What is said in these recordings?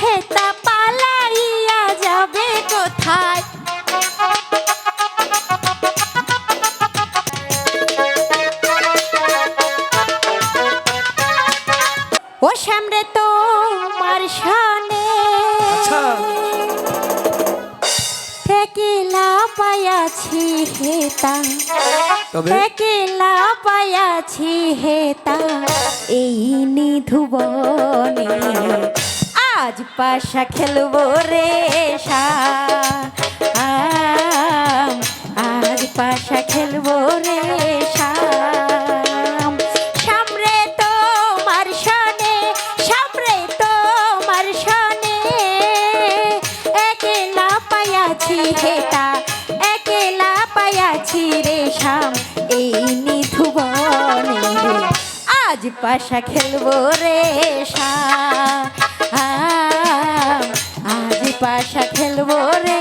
হেতা পালাইয়া যাবে কোথায়? ও সামনে তো মার শানে আচ্ছা। থেকেলা পায়াছি হেতা। থেকেলা পায়াছি হেতা। এই নিধুবনে আজ পাশা খেলব রে শাম আজ পাশা খেলব রে মার শনে একেলা পায়াছি রে শাম, এই নিধুবনে আজ পাশা খেলব রে শাম পাশা খেলব রে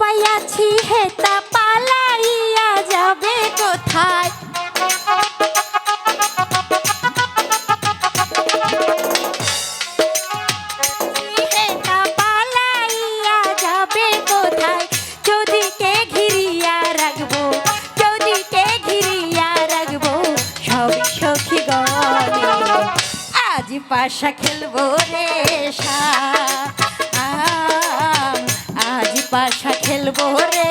পাইয়াছি হেতা আজ পাশা খেলব রে আজ পাশা খেলব রে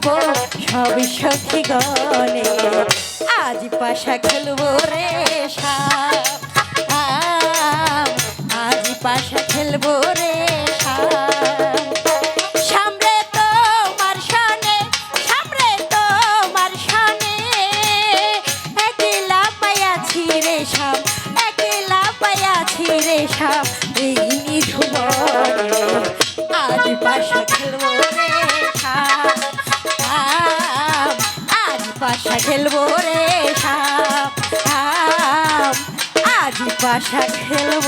রাখব সব সখী গনে আজ পাশা খেলব রে সাপ। আজ পাশা খেলব রে রে এই নিধুবনে আজ পাশা খেলব রে খেলব রে সাপ আজ পাশা খেলব